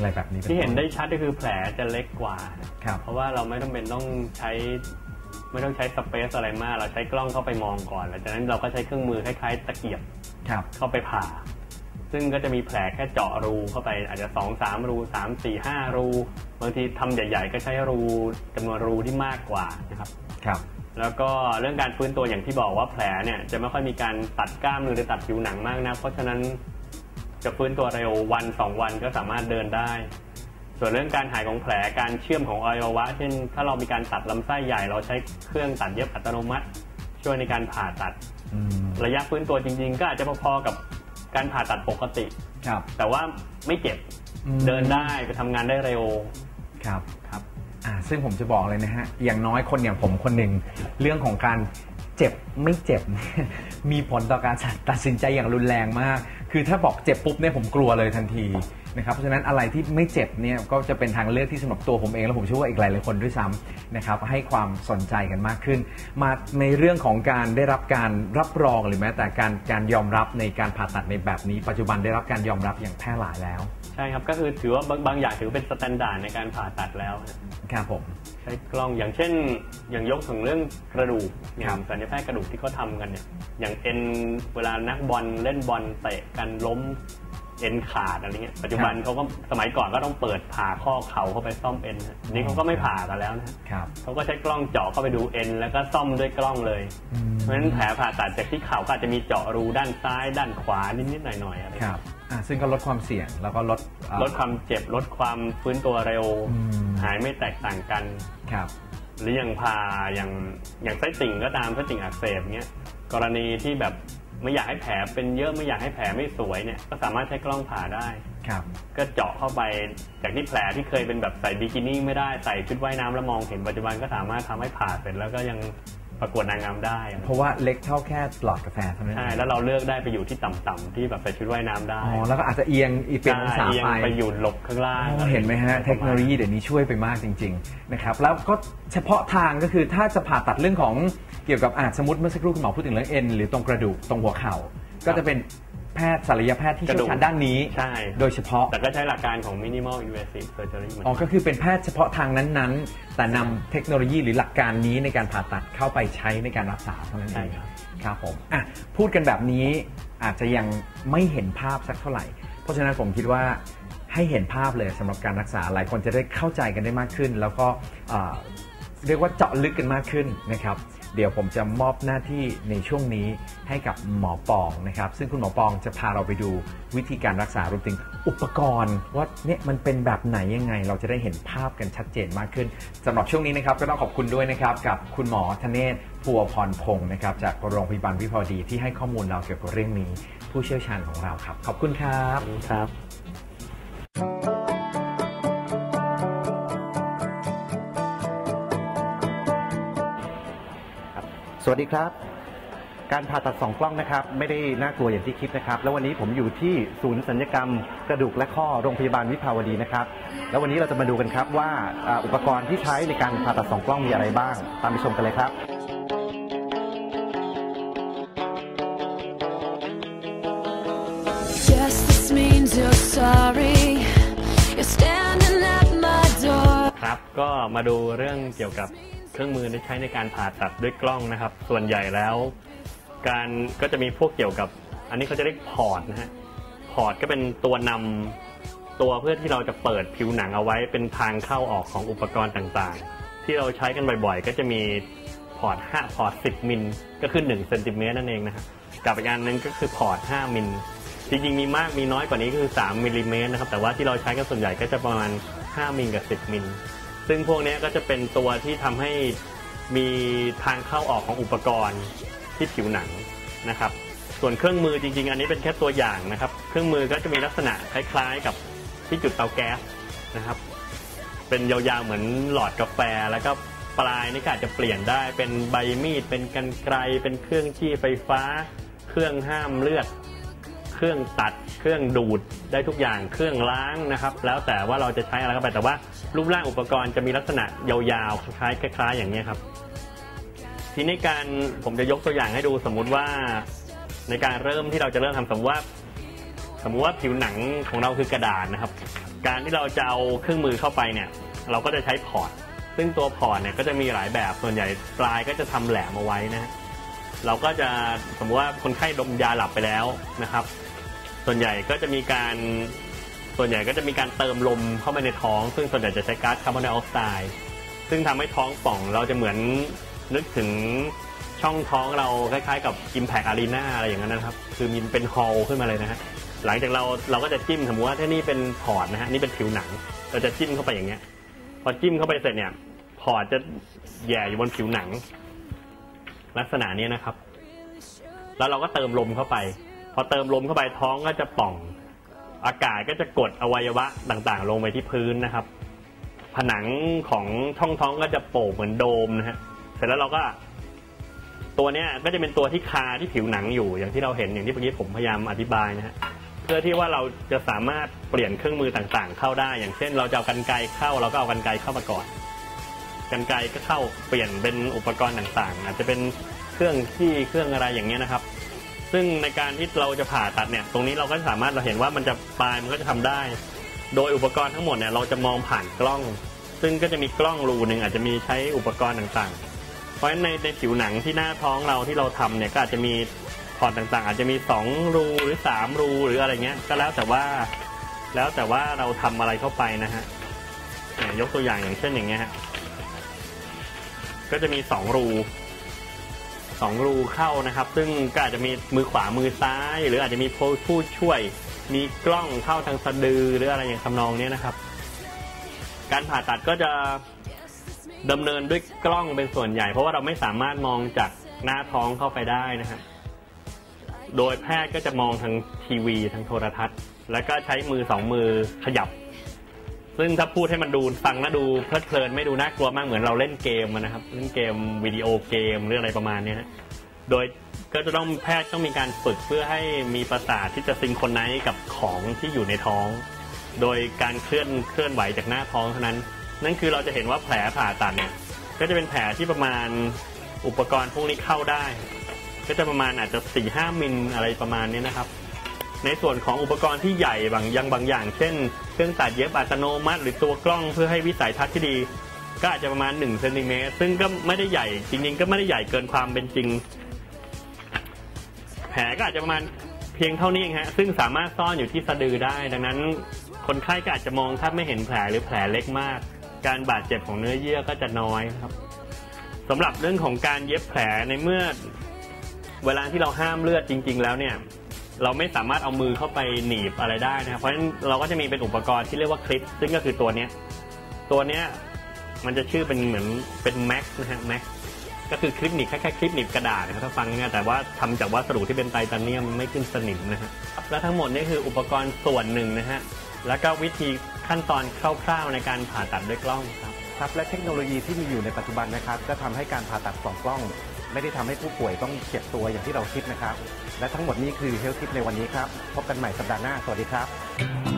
อะไรแบบนี้ป็ที่เห็นต้ได้ชัดก็คือแผลจะเล็กกว่า ครับ เพราะว่าเราไม่ต้องเป็นต้องใช้ ไม่ต้องใช้สเปซอะไรมาก เราใช้กล้องเข้าไปมองก่อน หลังจากนั้นเราก็ใช้เครื่องมือคล้ายๆตะเกียบครับ เข้าไปผ่า ซึ่งก็จะมีแผลแค่เจาะรูเข้าไปอาจจะสองสามรูสามสี่ห้ารูบางทีทำใหญ่ ๆ ก็ใช้รูจำนวนรูที่มากกว่านะครับ ครับ แล้วก็เรื่องการฟื้นตัวอย่างที่บอกว่าแผลเนี่ยจะไม่ค่อยมีการตัดกล้ามเนื้อหรือตัดผิวหนังมากนะ เพราะฉะนั้น จะฟื้นตัวเร็ววันสองวันก็สามารถเดินได้ ส่วนเรื่องการหายของแผลการเชื่อมของอวัยวะ เช่น ถ้าเรามีการตัดลำไส้ใหญ่เราใช้เครื่องตัดเย็บอัตโนมัติ ช่วยในการผ่าตัดอืมระยะฟื้นตัวจริง ๆ ก็อาจจะพอๆกับการผ่าตัดปกติครับแต่ว่าไม่เจ็บอืมเดินได้ไปทำงานได้เร็วครับครับอ่าซึ่งผมจะบอกเลยนะฮะอย่างน้อยคนอย่างผมคนหนึ่งเรื่องของการเจ็บไม่เจ็บ มีผลต่อการตัดสินใจอย่างรุนแรงมาก คือถ้าบอกเจ็บปุ๊บเนี่ยผมกลัวเลยทันที นะครับเพราะฉะนั้นอะไรที่ไม่เจ็บเนี่ยก็จะเป็นทางเลือกที่สำหรับตัวผมเอง และผมเชื่อว่าอีกหลายๆคนด้วยซ้ำนะครับให้ความสนใจกันมากขึ้น มาในเรื่องของการได้รับการรับรองหรือแม้แต่การการยอมรับในการผ่าตัดในแบบนี้ ปัจจุบันได้รับการยอมรับอย่างแพร่หลายแล้ว ใช่ครับก็คือถือว่าบางบางอย่างถือเป็นสแตนดาร์ดในการผ่าตัดแล้วครับผมใช้กล้องอย่างเช่น อย่างยกถึงเรื่องกระดูกอครัย่าบงสัญญาแพทย์กระดูกที่เขาทำกันเนี่ยอย่างเอ็นเวลานักบอลเล่นบอลเตะกันล้ม เอ็นขาดอะไรเงี้ยปัจจุบันเขาก็สมัยก่อนก็ต้องเปิดผ่าข้อเข่าเข้าไปซ่อมเอ็นนะทีนี้เขาก็ไม่ผ่ากันแล้วนะครับเขาก็ใช้กล้องเจาะเข้าไปดูเอ็นแล้วก็ซ่อมด้วยกล้องเลยอืมเพราะฉะนั้นแผลผ่าตัดจากที่เข่าก็อาจจะมีเจาะรูด้านซ้าย ด้านขวานิดๆหน่อยๆอะไรครับอ่าซึ่งก็ลดความเสี่ยงแล้วก็ลดเอ่อลดความเจ็บลดความฟื้นตัวเร็วอืมหายไม่แตกต่างกันครับหรืออย่างผ่าอย่างอย่างไส้ติ่งก็ตามไส้ติ่งอักเสบเนี้ยกรณีที่แบบ ไม่อยากให้แผลเป็นเยอะไม่อยากให้แผลไม่สวยเนี่ยก็สามารถใช้กล้องผ่าได้ ครับ ก็เจาะเข้าไปจากที่แผลที่เคยเป็นแบบใส่บิกินี่ไม่ได้ใส่ชุดว่ายน้ำแล้วมองเห็นปัจจุบันก็สามารถทำให้ผ่าเสร็จแล้วก็ยัง ประกวดนางงามได้อะไรเพราะว่าเล็กเท่าแค่หลอดกาแฟเท่านั้นใช่เองแล้วเราเลือกได้ไปอยู่ที่ต่ำๆที่แบบใส่ชุดว่ายน้ำได้อ๋อแล้วก็อาจจะเอียงอีเปลี่ยนองศาใช่เอียงไปไปอยู่หลบข้างล่างอ๋อเห็นไหมฮะเทคโนโลยีเดี๋ยวนี้ช่วยไปมากจริงๆนะครับแล้วก็เฉพาะทางก็คือถ้าจะผ่าตัดเรื่องของเกี่ยวกับอาสมมติเมื่อสักครู่คุณหมอพูดถึงเรื่องเอ็นหรือตรงกระดูกตรงหัวเข่าก็จะเป็น แพทย์ศัลยแพทย์ที่เชี่ยวชาญด้านนี้ ใช่ โดยเฉพาะ แต่ก็ใช้หลักการของ minimal invasive surgery เหมือนอ๋อกันก็คือเป็นแพทย์เฉพาะทางนั้นๆ แต่นำเทคโนโลยีหรือหลักการนี้ในการผ่าตัดเข้าไปใช้ในการรักษาเท่านั้นเอใช่งครับครับผม อะ พูดกันแบบนี้อาจจะยังไม่เห็นภาพสักเท่าไหร่ เพราะฉะนั้นผมคิดว่าให้เห็นภาพเลยสำหรับการรักษาหลายคนจะได้เข้าใจกันได้มากขึ้น แล้วก็ เรียกว่าเจาะลึกกันมากขึ้นนะครับ เดี๋ยวผมจะมอบหน้าที่ในช่วงนี้ให้กับหมอปองนะครับ ซึ่งคุณหมอปองจะพาเราไปดูวิธีการรักษารวมถึงอุปกรณ์ ว่าเนี่ยมันเป็นแบบไหนยังไง เราจะได้เห็นภาพกันชัดเจนมากขึ้นสำหรับช่วงนี้นะครับก็ต้องขอบคุณด้วยนะครับกับคุณหมอธเนศพัวพรพงศ์นะครับจากโรงพยาบาลวิภาวดีที่ให้ข้อมูลเราเกี่ยวกับเรื่องนี้ ผู้เชี่ยวชาญของเราครับ ขอบคุณครับ ครับ วัสดีครับ การผ่าตัดสองกล้องนะครับ ไม่ได้น่ากลัวอย่างที่คิดนะครับ แล้ววันนี้ผมอยู่ที่ศูนย์สัญญกรรม กระดูกและข้อโรงพยาบาลวิภาวดีนะครับ แล้ววันนี้เราจะมาดูกันครับว่าอ่าอุปกรณ์ที่ใช้ในการผ่าตัดสองกล้องมีอะไรบ้าง ตามไปชมกันเลยครับ Yes, this means you're sorry. You're standing at my door. ครับ ก็มาดูเรื่องเกี่ยวกับเค รื่องมือที่ใช้ในการผ่าตัดด้วยกล้องนะครับ ส่วนใหญ่แล้ว การก็จะมีพวกเกี่ยวกับ อันนี้เขาจะเรียกพอร์ตนะฮะพอร์ตก็เป็นตัวนำตัวเพื่อที่เราจะเปิดผิวหนังเอาไว้เป็นทางเข้าออกของอุปกรณ์ต่างๆ ที่เราใช้กันบ่อยๆ ก็จะมีพอร์ต5พอร์ต10 มิลก็คือ1เซนติเมตรนั่นเองนะฮะกับอีกอันหนึงก็คือพอร์ต5มิลจริงๆมีมากมีน้อยกว่านี้ก็คือ 3มิลลิเมตรนะครับแต่ว่าที่เราใช้กันส่วนใหญ่ก็จะประมาณ 5มิลกับ 10มิล ซึ่งพวกนี้ก็จะเป็นตัวที่ทำให้มีทางเข้าออกของอุปกรณ์ที่ผิวหนังนะครับ ส่วนเครื่องมือจริง ๆ อันนี้เป็นแค่ตัวอย่างนะครับ เครื่องมือก็จะมีลักษณะคล้ายๆกับที่จุดเตาแก๊สนะครับ เป็นยาวๆเหมือนหลอดกาแฟแล้วก็ปลายนี่ก็อาจจะเปลี่ยนได้เป็นใบมีด เป็นกันไกรเป็นเครื่องชี้ไฟฟ้า เครื่องห้ามเลือด เครื่องตัด เครื่องดูดได้ทุกอย่างเครื่องล้างนะครับ แล้วแต่ว่าเราจะใช้อะไรเข้าไปแต่ว่ารูปร่างอุปกรณ์จะมีลักษณะยาวๆ คล้ายๆคล้ายๆอย่างนี้ครับ ทีนี้การผมจะยกตัวอย่างให้ดูสมมุติว่าในการเริ่มที่เราจะเริ่มทำสมมติว่า สมมุติว่าผิวหนังของเราคือกระดาษนะครับ การที่เราจะเอาเครื่องมือเข้าไปเนี่ย เราก็จะใช้พอร์ตซึ่งตัวพอร์ตเนี่ยก็จะมีหลายแบบส่วนใหญ่ปลายก็จะทำแหลมเอาไว้นะฮะเราก็จะสมมติว่าคนไข้ดมยาหลับไปแล้วนะครับ ส่วนใหญ่ก็จะมีการส่วนใหญ่ก็จะมีการเติมลมเข้าไปในท้อง ซึ่งส่วนใหญ่จะใช้ก๊าซคาร์บอนไดออกไซด์ซึ่งทำให้ท้องป่องเราจะเหมือนนึกถึงช่องท้องเราคล้ายๆ กับ Impact Arena อะไรอย่างนั้นนะครับ คือมีเป็นฮอลขึ้นมาเลยนะฮะหลังจากเราเราก็จะจิ้มสมมติว่าถ้านี่เป็นพอร์ตนะฮะนี่เป็นผิวหนัง เราจะจิ้มเข้าไปอย่างเงี้ย พอจิ้มเข้าไปเสร็จเนี่ยพอร์ตจะแย่อยู่บนผิวหนัง ลักษณะนี้นะครับ แล้วเราก็เติมลมเข้าไป พอเติมลมเข้าไปท้องก็จะป่อง อากาศก็จะกดอวัยวะต่างๆ ลงไปที่พื้นนะครับ ผนังของช่องท้องก็จะโป่งเหมือนโดมนะฮะเสร็จแล้วเราก็ตัวเนี้ยก็จะเป็นตัวที่คาที่ผิวหนังอยู่อย่างที่เราเห็นอย่างที่เมื่อกี้ผมพยายามอธิบายนะฮะเพื่อที่ว่าเราจะสามารถเปลี่ยนเครื่องมือต่างๆ เข้าได้ อย่างเช่น เราจะเอากันไกเข้าเราก็เอากันไกเข้ามาก่อนกันไกก็เข้าเปลี่ยนเป็นอุปกรณ์ต่างๆ อาจจะเป็นเครื่องที่เครื่องอะไรอย่างเงี้ยนะครับ ซึ่งในการที่เราจะผ่าตัดเนี่ย ตรงนี้เราก็สามารถเราเห็นว่ามันจะปลายมันก็จะทำได้ โดยอุปกรณ์ทั้งหมดเนี่ยเราจะมองผ่านกล้อง ซึ่งก็จะมีกล้องรูหนึ่งอาจจะมีใช้อุปกรณ์ต่างๆ เพราะฉะนั้นในในผิวหนังที่หน้าท้องเราที่เราทำเนี่ยก็อาจจะมีพอร์ตต่างๆ อาจจะมีสองรูหรือสามรูหรืออะไรเงี้ย ก็แล้วแต่ว่าแล้วแต่ว่าเราทำอะไรเข้าไปนะฮะยยกตัวอย่างอย่างเช่นอย่างเงี้ยฮะก็จะมีสองรู สองรูเข้านะครับ ซึ่งก็อาจจะมีมือขวามือซ้าย หรืออาจจะมีผู้ช่วย มีกล้องเข้าทางสะดือหรืออะไรอย่างทำนองเนี้ยนะครับ การผ่าตัดก็จะดำเนินด้วยกล้องเป็นส่วนใหญ่ เพราะว่าเราไม่สามารถมองจากหน้าท้องเข้าไปได้นะครับโดยแพทย์ก็จะมองทางทีวีทางโทรทัศน์ แล้วก็ใช้มือสองมือขยับ ซึ่งถ้าพูดให้มันดูฟังแล้วดูเพลิดเพลินไม่ดูน่ากลัวมากเหมือนเราเล่นเกมนะครับเล่นเกมวิดีโอเกมหรืออะไรประมาณนี้ยฮะโดยก็จะต้องแพทย์ต้องมีการฝึกเพื่อให้มีประสาทที่จะซิงครไนกับของที่อยู่ในท้อง โดยการเคลื่อนเคลื่อนไหวจากหน้าท้องเท่านั้น นั่นคือเราจะเห็นว่าแผลผ่าตัดเนี่ยก็จะเป็นแผลที่ประมาณอุปกรณ์พวกนี้เข้าได้ ก็จะประมาณอาจจะสี่ห้ามิลอะไรประมาณนี้นะครับ ในส่วนของอุปกรณ์ที่ใหญ่บางอยังบางอย่าง เช่น เครื่องตัดเย็บอัตโนมัติ หรือตัวกล้องเพื่อให้วิสัยทัศน์ที่ดี ก็อาจจะประมาณ1เซนติเมตรซึ่งก็ไม่ได้ใหญ่ จริงๆ ก็ไม่ได้ใหญ่เกินความเป็นจริง แผลก็อาจจะประมาณเพียงเท่านี้เองฮะซึ่งสามารถซ่อนอยู่ที่สะดือได้ ดังนั้น คนไข้ก็อาจจะมองถ้าไม่เห็นแผลหรือแผลเล็กมาก การบาดเจ็บของเนื้อเยื่อก็จะน้อยครับสำหรับเรื่องของการเย็บแผลในเมื่อ เวลาที่เราห้ามเลือดจริง ๆ แล้วเนี่ย เราไม่สามารถเอามือเข้าไปหนีบอะไรได้นะครับเพราะฉะนั้นเราก็จะมีเป็นอุปกรณ์ที่เรียกว่าคลิป ซึ่งก็คือตัวเนี้ยตัวเนี้ยมันจะชื่อเป็นเหมือนเป็นแม็กนะฮะแม็กก็คือคลิปหนีบคล้ายๆคลิปหนีบกระดาษนะครับถ้าฟังง่ายแต่ว่าทำจากวัสดุที่เป็นไทเทเนียมไม่ขึ้นสนิมนะฮะและทั้งหมดนี่คืออุปกรณ์ส่วนหนึ่งนะฮะแล้วก็วิธีขั้นตอนคร่าวๆในการผ่าตัดด้วยกล้องครับครับและเทคโนโลยีที่มีอยู่ในปัจจุบันนะครับก็ทำให้การผ่าตัดสองกล้อง ไม่ได้ทำให้ผู้ป่วยต้องเจ็บตัวอย่างที่เราคิดนะครับ และทั้งหมดนี้คือเฮลทิปในวันนี้ครับ พบกันใหม่สัปดาห์หน้า สวัสดีครับ